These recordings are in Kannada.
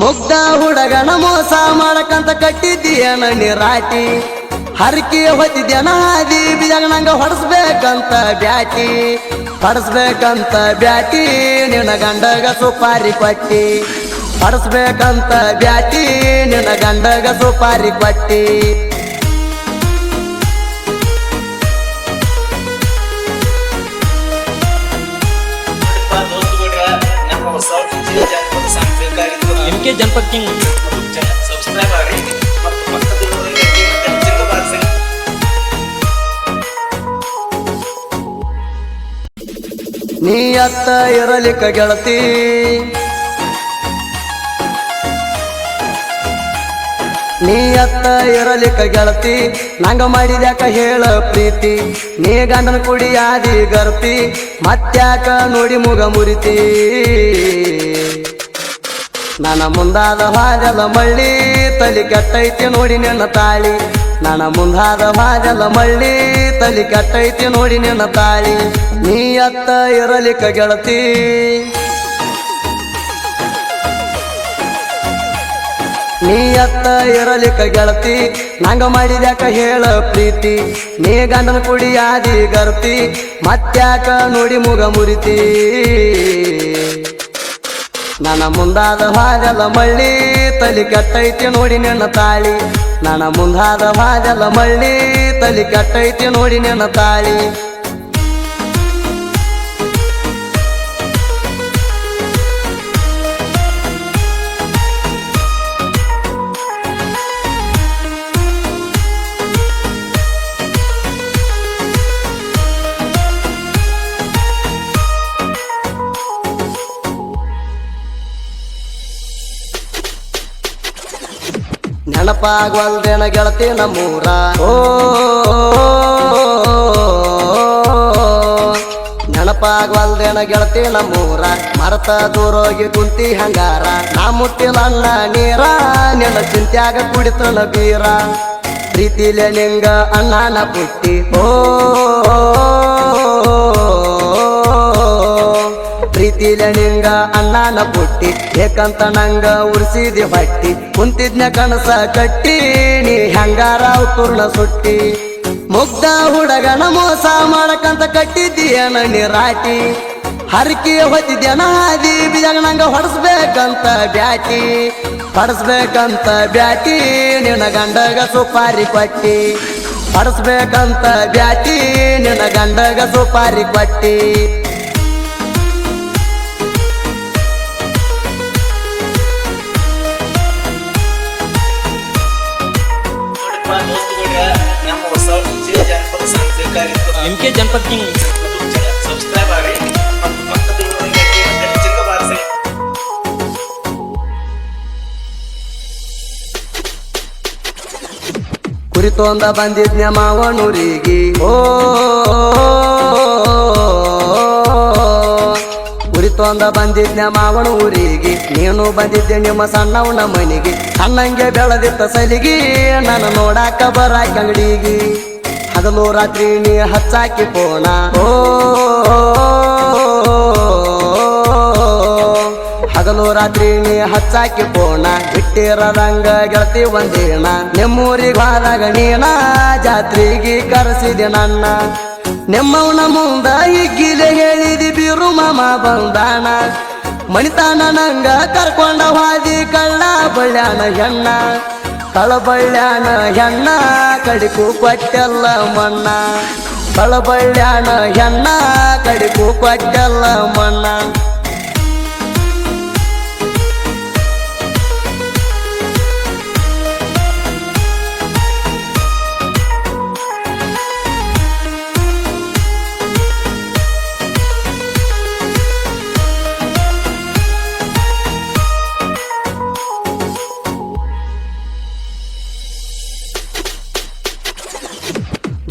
ಮುಗ್ಧ ಹುಡುಗನ ಮೋಸ ಮಾಡಕಂತ ಕಟ್ಟಿದ್ದೀಯನ ನಿರಾಟಿ ಹರಕೆ ಹೊತ್ತಿದ್ಯನ ಹಾದಿ ಬಿದಾಗ ನಂಗ ಹೊಡಸ್ಬೇಕಂತ ಬ್ಯಾಟಿ. ಹೊಡಸ್ಬೇಕಂತ ಬ್ಯಾಟಿ, ನಿನ್ನ ಗಂಡಗ ಸುಪಾರಿ ಕೊಟ್ಟಿ. ಹೊಡಸ್ಬೇಕಂತ ಬ್ಯಾಟಿ, ನಿನ್ನ ಗಂಡಗ ಸುಪಾರಿ ಕೊಟ್ಟಿ. ನೀ ಅತ್ತ ಇರಲಿಕ್ಕ ಗೆಳತಿ ನೀ ಅತ್ತ ಇರಲಿಕ್ಕ ಗೆಳತಿ ನಂಗ ಮಾಡಿದ್ಯಾಕ ಹೇಳ ಪ್ರೀತಿ. ನೀ ಗಂಡನ ಕುಡಿಯಾದಿ ಗರ್ತಿ, ಮತ್ತ್ಯಾಕ ನೋಡಿ ಮುಗ ಮುರಿತಿ. ನನ್ನ ಮುಂದಾದ ಭಾಗದ ಮಳ್ಳಿ, ತಲಿ ಕೆಟ್ಟೈತಿ ನೋಡಿ ನನ್ನ ತಾಳಿ. ನನ್ನ ಮುಂದಾದ ಭಾಗದ ಮಳ್ಳಿ ತಲಿ ಕೆಟ್ಟೈತಿ ನೋಡಿ ನಿನ್ನ ತಾಳಿ ನೀ ಅತ್ತ ಇರಲಿಕ್ಕ ಗೆಳತಿ ನೀ ಅತ್ತ ಇರಲಿಕ್ಕ ಗೆಳತಿ ನಂಗ ಮಾಡಿದ್ಯಾಕ ಹೇಳ ಪ್ರೀತಿ. ನೀ ಗಂಡನ ಕುಡಿಯಾದಿ ಗರ್ತಿ. ಮತ್ತ್ಯಾಕ ನೋಡಿ ಮುಗ ಮುರಿತಿ. ನನ್ನ ಮುಂದಾದ ಹಾಗಲ್ಲ ಮಳ್ಳಿ. ತಲಿ ಕೆಟ್ಟೈತಿ ನೋಡಿ ನಿನ್ನ ತಾಳಿ. ನನ್ನ ಮುಂದಾದ ಬಾಜಲ ಮಳ್ಳಿ ತಲಿ ಕಟ್ಟೈತಿ ನೋಡಿ ನನ್ನ ತಾಳಿ ನೆನಪಾಗ್ವಲ್ದೇನ ಗೆಳತಿ ನಮ್ಮೂರ. ಓ ನೆನಪಾಗ್ವಲ್ದೇನ ಗೆಳತಿ ನಮ್ಮೂರ. ಮರತ ದೂರೋಗಿ ಕುಂತಿ ಹಂಗಾರ. ನಾ ಮುಟ್ಟಿಲನ್ನ ನೀರ, ನಿನ್ನ ಚಿಂತ್ಯಾಗ ಕುಡಿತನ ಬೀರ. ಪ್ರೀತಿಲೆ ನಿಂಗ ಅಣ್ಣನ ಪುಟ್ಟಿ. ಓ ಪ್ರೀತಿಲೆ ನಿಂಗ ಅಣ್ಣನ ಪುಟ್ಟಿ ಏಕಂತ ನಂಗ ಉರ್ಸಿದಿ ಬಟ್ಟಿ ಕುಂತಿದ್ನ ಕನಸ ಕಟ್ಟಿ, ನೀ ಹಂಗಾರ ತುರ್ಣ ಸುಟ್ಟಿ. ಮುಗ್ಧ ಹುಡುಗನ ಮೋಸ ಮಾಡಕಂತ ಕಟ್ಟಿದ್ದೀಯನ ನಿರಾಟಿ. ಹರಕಿ ಹೊತ್ತಿದ್ಯನ ಹಾದಿ ಬಿದಾಗ ನಂಗ ಹೊಡಸ್ಬೇಕಂತ ಬ್ಯಾಟಿ. ಹೊಡಸ್ಬೇಕಂತ ಬ್ಯಾಟಿ, ನಿನ್ನ ಗಂಡಗ ಸುಪಾರಿ ಕೊಟ್ಟಿ. ಹೊಡಸ್ಬೇಕಂತ ಬ್ಯಾಟಿ, ನಿನ್ನ ಗಂಡಗ ಸುಪಾರಿ ಕೊಟ್ಟಿ. ಬಾರಿಸಿ ಕುರಿತೊಂದ ಬಂದಿದ್ನ ಮಾವನೂರಿಗೆ. ಓ, ಕುರಿತೊಂದ ಬಂದಿದ್ನ ಮಾವನ ಊರಿಗೆ ನೀನು ಬಂದಿದ್ದೆ ನಿಮ್ಮ ಸಣ್ಣವನ ಮನೆಗೆ. ಅಣ್ಣಂಗೆ ಬೆಳೆದಿತ್ತ ಸಲಿಗೆ. ನಾನು ನೋಡಾಕ ಬರಾಕ ಅಂಗಡಿಗೆ. ಹಗಲು ರಾತ್ರಿ ನೀ ಹಚ್ಚಾಕಿ ಪೋಣ ಓ, ಹಗಲು ರಾತ್ರಿ ನೀ ಹಚ್ಚಾಕಿ ಪೋಣ ಬಿಟ್ಟಿರದಂಗ ಗೆಳತಿ ಒಂದೇಣ ನಿಮ್ಮೂರಿಗೆ ಹೋದಾಗ ನೀನ ಜಾತ್ರೆಗೆ ಕರೆಸಿದೆ ನನ್ನ. ನಿಮ್ಮವನ ಮುಂದ ಹಿಗ್ಗಿಲೆ ಹೇಳಿದಿ ಬಿರು ಮಾಮ ಬಂದಾನ. ಮಣಿತಾನ ನಂಗ ಕರ್ಕೊಂಡ ಹಾದಿ ಕಳ್ಳ ಬಳ್ಯಾನ ಹೆಣ್ಣ. ತಳಬಳ್ಯಾನ ಹೆಣ್ಣ ಕಡಿಕು ಕೊಟ್ಟಲ್ಲ ಮಣ್ಣ. ತಳಬಳ್ಯಾನ ಹೆಣ್ಣ ಕಡಿಕು ಕೊಟ್ಟೆಲ್ಲ ಮಣ್ಣ.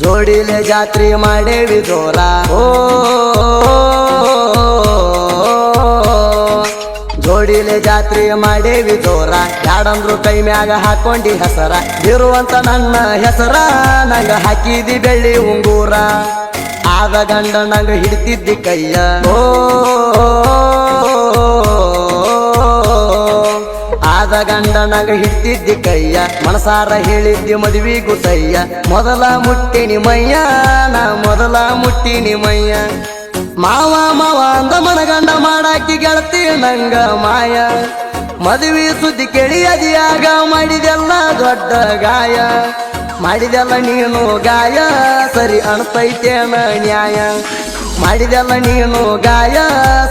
ಜೋಡಿಲೆ ಜಾತ್ರೆ ಮಾಡೇವಿ ಜೋಲ. ಓ, ಜೋಡಿಲೆ ಜಾತ್ರೆ ಮಾಡೇವಿ ಜೋರ ಯಾಡಂದ್ರು ಕೈ ಮ್ಯಾಗ ಹಾಕೊಂಡಿ ಹೆಸರ. ಇರುವಂತ ನನ್ನ ಹೆಸರ ನಂಗ ಹಾಕಿದಿ ಬೆಳ್ಳಿ ಉಂಗೂರ. ಆದ ಗಂಡ ನಂಗ ಹಿಡ್ತಿದ್ದಿ ಕೈಯ. ಓ ಆದ ಗಂಡನಾಗ ಹಿಡ್ತಿದ್ದಿ ಕೈಯ, ಮನಸಾರ ಹೇಳಿದ್ದಿ ಮದುವೆಗೂ ತಯ್ಯ ಮೊದಲ ಮುಟ್ಟಿನಿ ಮಯ್ಯ ನಾ ಮೊದಲ ಮುಟ್ಟಿನಿ ಮಯ್ಯ ಮಾವ ಮಾವ ಅಂದ ಮನಗಂಡ ಮಾಡಾಕಿ ಗೆಳತಿ ನಂಗ ಮಾಯ. ಮದುವೆ ಸುದ್ದಿ ಕೇಳಿ ಅದಿಯಾಗ ಮಾಡಿದೆಲ್ಲ ದೊಡ್ಡ ಗಾಯ. ಮಾಡಿದೆಲ್ಲ ನೀನು ಗಾಯ, ಸರಿ ಅನ್ಸ್ತೈತೇನ ನ್ಯಾಯ. ಮಾಡಿದೆಲ್ಲ ನೀನು ಗಾಯ,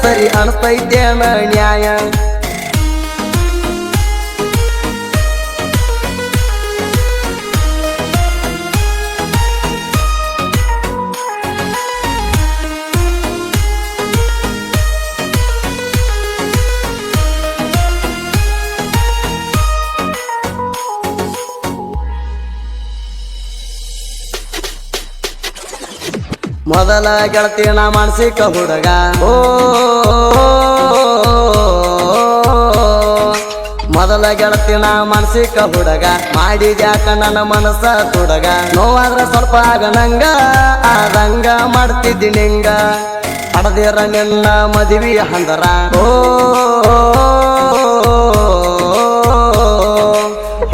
ಸರಿ ಅನ್ಸ್ತೈತೇನ ನ್ಯಾಯ. ಮೊದಲ ಗೆಳತಿನ ಮಾನಸಿಕ ಹುಡುಗ. ಓ, ಮೊದಲ ಗೆಳತಿನ ಮಾನಸಿಕ ಹುಡುಗ. ಮಾಡಿದ್ಯಾಕ ನನ್ನ ಮನಸ್ಸ ತುಡಗ ನೋವಾದ್ರ ಸ್ವಲ್ಪ ಆಗ ನಂಗ ಆದಂಗ ಮಾಡ್ತಿದ್ದಿ ನಿಂಗ. ಪಡೆದಿರ ನಿನ್ನ ಮದುವೆ ಹಂದರ. ಓ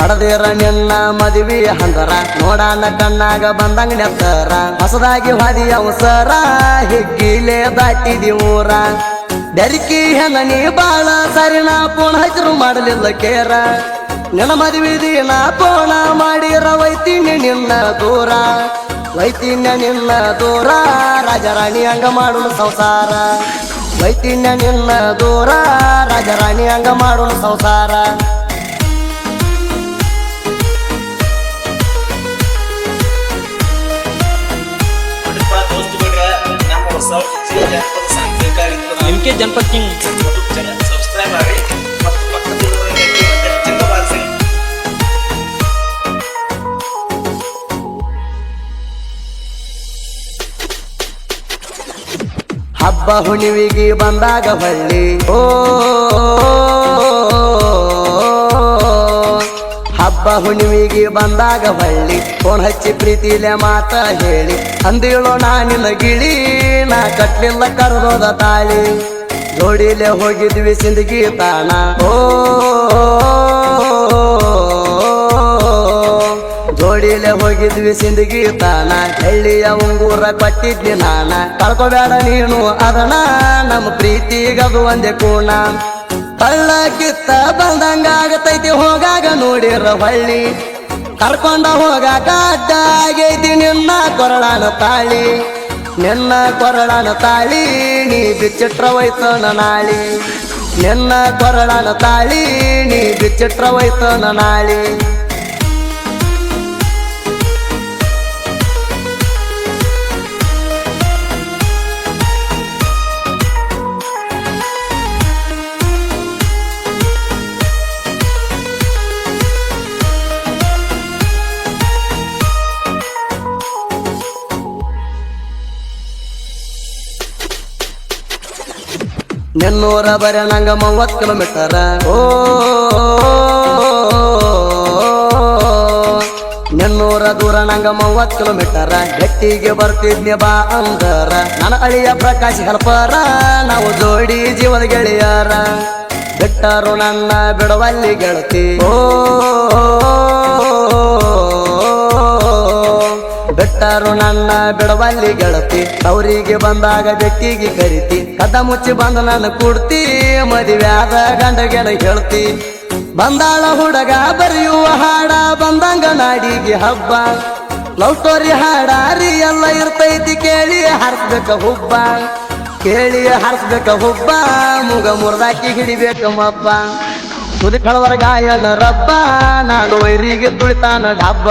ಹಡದಿರ ನಿನ್ನ ಮದುವೆ ಹಂದರ. ನೋಡಾನ ಕಣ್ಣಾಗ ಬಂದಂಗ ನೆತ್ತರ ಹೊಸದಾಗಿ ಹಾದಿ ಅವಸರ ಹಿಗ್ಗಿಲೆ ದಾಟಿದಿ ಊರ. ಹೆನ ನೀ ಬಾಳ ಸರಿನ ಪೋಣ ಹಸಿರು ಮಾಡಲಿಲ್ಲ ಕೇರ. ನಿನ್ನ ಮದುವೆ ದಿನ ಪೋಣ ಮಾಡಿರ ವೈತೀನಿ ನಿನ್ನ ದೂರ. ವೈತಿನ್ಯ ನಿನ್ನ ದೂರ. ರಾಜರಾಣಿ ಹಂಗ ಮಾಡು ಸಂಸಾರ. ವೈತಿನ್ಯ ನಿನ್ನ ದೂರ. ರಾಜರಾಣಿ ಹಂಗ ಮಾಡು ಸಂಸಾರ. ಕೆ ಜನಪದ ಕಿಂಗ್. ಹಬ್ಬ ಹುಣಿವಿಗೆ ಬಂದಾಗ ಹೊಳ್ಳಿ. ಓ, ಹಬ್ಬ ಹುಣಿವಿಗೆ ಬಂದಾಗ ಬಳ್ಳಿ ಫೋನ್ ಹಚ್ಚಿ ಪ್ರೀತಿಲೆ ಮಾತ ಹೇಳಿ. ಅಂದಿಳೋ ನಾನಿಲ್ಲ ಗಿಳಿ, ನಾ ಕಟ್ಲಿಲ್ಲ ಕರ್ದೋದ ತಾಳಿ. ಜೋಡಿಲೆ ಹೋಗಿದ್ವಿ ಸಿಂದಗಿ ತಾನ ಓ, ಜೋಡಿಲೆ ಹೋಗಿದ್ವಿ ಸಿಂದಗಿ ತಾನ ಹಳ್ಳಿಯ ಉಂಗೂರ ಕೊಟ್ಟಿದ್ವಿ ನಾನ. ಕಳ್ಕೊಬೇಡ ನೀನು ಅದನ. ನಮ್ಮ ಪ್ರೀತಿಗದು ಒಂದೇ ಕೂಣ. ಕಳ್ಳ ಕಿತ್ತ ಬಂದಂಗ ಆಗತೈತಿ, ಹೋಗಾಗ ನೋಡಿರ ಹೊಳ್ಳಿ. ಕರ್ಕೊಂಡ ಹೋಗಾಕ ಅಡ್ಡ ಆಗೈತಿ ನಿನ್ನ ಕೊರಳನ ತಾಳಿ. ನಿನ್ನ ಕೊರಳನ ತಾಳಿ ನೀ ಬಿಚ್ಚಿಟ್ರ ಹೋಯ್ತನ ನಾಳಿ. ನಿನ್ನ ಕೊರಳನ ತಾಳಿ ನೀ ಬಿಚ್ಚಿಟ್ರ ಹೋಯ್ತನ ನಾಳಿ. ನೆನ್ನೂರ ಬರ ನಂಗ ಮೂವತ್ತು ಕಿಲೋಮೀಟರ ಓ, ನೆನ್ನೂರ ದೂರ ನಂಗ ಮೂವತ್ತು ಕಿಲೋಮೀಟರ ಗಟ್ಟಿಗೆ ಬರ್ತಿದ್ನಿ ಬಾ ಅಂದರ. ನನ್ನ ಅಳಿಯ ಪ್ರಕಾಶ್ ಹೆಲ್ಪರ ನಾವು ಜೋಡಿ ಜೀವದ ಗೆಳೆಯರ. ಬಿಟ್ಟರು ನನ್ನ ಬಿಡವಲ್ಲಿ ಗೆಳತಿ. ಓ ಬಿಟ್ಟರು ನನ್ನ ಬಿಡವಲ್ಲಿ ಗೆಳತಿ. ಅವರಿಗೆ ಬಂದಾಗ ಬೆಟ್ಟಿಗೆ ಕರಿತಿ. ಕದ ಮುಚ್ಚಿ ಬಂದ ನನ್ನ ಕುಡ್ತಿ. ಮದುವೆ ಆದ ಗಂಡಗೆನ ಹೇಳ್ತಿ. ಬಂದಾಳ ಹುಡುಗ ಬರೆಯುವ ಹಾಡ, ಬಂದಂಗ ನಾಡಿಗೆ ಹಬ್ಬ. ಲವ್ ಸ್ಟೋರಿ ಹಾಡ ಎಲ್ಲ ಇರ್ತೈತಿ ಕೇಳಿ ಹಾರಿಸ್ಬೇಕ ಹುಬ್ಬ. ಕೇಳಿ ಹಾರಿಸ್ಬೇಕ ಹುಬ್ಬ, ಮುಗ ಮುರ್ದಾಕಿ ಹಿಡಿಬೇಕು ಮಬ್ಬ. ತುದಿ ಕಳವರ ಗಾಯನ ರಬ್ಬ ನಾನು ವೈರಿಗೆ ತುಳಿತಾನ ಡಬ್ಬ.